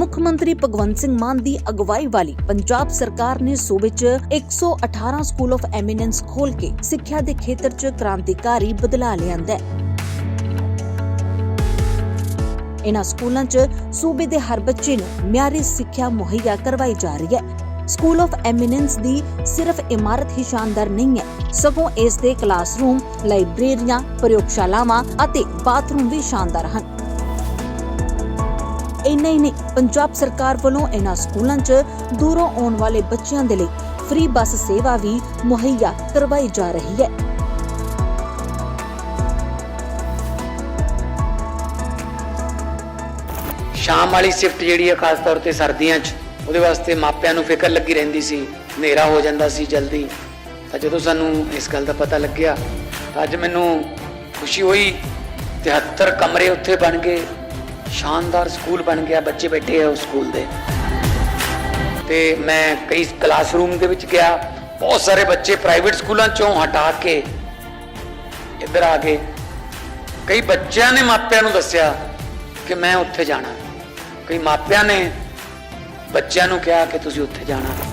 ਮੁੱਖ ਮੰਤਰੀ ਭਗਵੰਤ ਸਿੰਘ ਮਾਨ ਦੀ ਅਗਵਾਈ ਵਾਲੀ ਪੰਜਾਬ ਸਰਕਾਰ ਨੇ ਸੂਬੇ 'ਚ 118 ਸਕੂਲ ਆਫ ਐਮੀਨੈਂਸ ਖੋਲ ਕੇ ਸਿੱਖਿਆ ਦੇ ਖੇਤਰ 'ਚ ਕ੍ਰਾਂਤੀਕਾਰੀ ਬਦਲਾਅ ਲਿਆਂਦਾ ਹੈ। ਇਨ੍ਹਾਂ ਸਕੂਲਾਂ 'ਚ ਸੂਬੇ ਦੇ ਹਰ ਬੱਚੇ ਨੂੰ ਮਿਆਰੀ ਸਿੱਖਿਆ ਮੁਹੱਈਆ ਕਰਵਾਈ ਜਾ ਰਹੀ ਹੈ। ਸਕੂਲ ਆਫ ਐਮੀਨੈਂਸ ਦੀ ਸਿਰਫ ਇਮਾਰਤ ਹੀ ਸ਼ਾਨਦਾਰ ਨਹੀਂ ਹੈ, ਸਗੋਂ ਇਸ ਦੇ ਕਲਾਸਰੂਮ, ਲਾਇਬ੍ਰੇਰੀਆਂ, ਪ੍ਰਯੋਗਸ਼ਾਲਾਵਾਂ ਅਤੇ ਬਾਥਰੂਮ ਵੀ ਸ਼ਾਨਦਾਰ ਹਨ। ਇੰਨਾ ਹੀ ਨਹੀਂ, ਪੰਜਾਬ ਸਰਕਾਰ ਵੱਲੋਂ ਇਹਨਾਂ ਸਕੂਲਾਂ 'ਚ ਦੂਰੋਂ ਆਉਣ ਵਾਲੇ ਬੱਚਿਆਂ ਦੇ ਲਈ ਫ੍ਰੀ ਬੱਸ ਸੇਵਾ ਵੀ ਮੁਹੱਈਆ ਕਰਵਾਈ ਜਾ ਰਹੀ ਹੈ। ਸ਼ਾਮ ਵਾਲੀ ਸ਼ਿਫਟ ਜਿਹੜੀ ਹੈ ਖਾਸ ਤੌਰ ਤੇ ਸਰਦੀਆਂ 'ਚ, ਉਹਦੇ ਵਾਸਤੇ ਮਾਪਿਆਂ ਨੂੰ ਫਿਕਰ ਲੱਗੀ ਰਹਿੰਦੀ ਸੀ, ਹਨੇਰਾ ਹੋ ਜਾਂਦਾ ਸੀ ਜਲਦੀ। ਤਾਂ ਜਦੋਂ ਸਾਨੂੰ ਇਸ ਗੱਲ ਦਾ ਪਤਾ ਲੱਗਿਆ, ਤਾਂ ਅੱਜ ਮੈਨੂੰ ਖੁਸ਼ੀ ਹੋਈ 73 ਕਮਰੇ ਉੱਥੇ ਬਣ ਗਏ। ਸ਼ਾਨਦਾਰ ਸਕੂਲ ਬਣ ਗਿਆ, ਬੱਚੇ ਬੈਠੇ ਆ ਉਸ ਸਕੂਲ ਦੇ। ਤੇ ਮੈਂ ਕਈ ਕਲਾਸਰੂਮ ਦੇ ਵਿੱਚ ਗਿਆ, ਬਹੁਤ ਸਾਰੇ ਬੱਚੇ ਪ੍ਰਾਈਵੇਟ ਸਕੂਲਾਂ ਚੋਂ ਹਟਾ ਕੇ ਇੱਧਰ ਆ ਗਏ। ਕਈ ਬੱਚਿਆਂ ਨੇ ਮਾਪਿਆਂ ਨੂੰ ਦੱਸਿਆ ਕਿ ਮੈਂ ਉੱਥੇ ਜਾਣਾ। ਕਈ ਮਾਪਿਆਂ ਨੇ ਬੱਚਿਆਂ ਨੂੰ ਕਿਹਾ ਕਿ ਤੁਸੀਂ ਉੱਥੇ ਜਾਣਾ।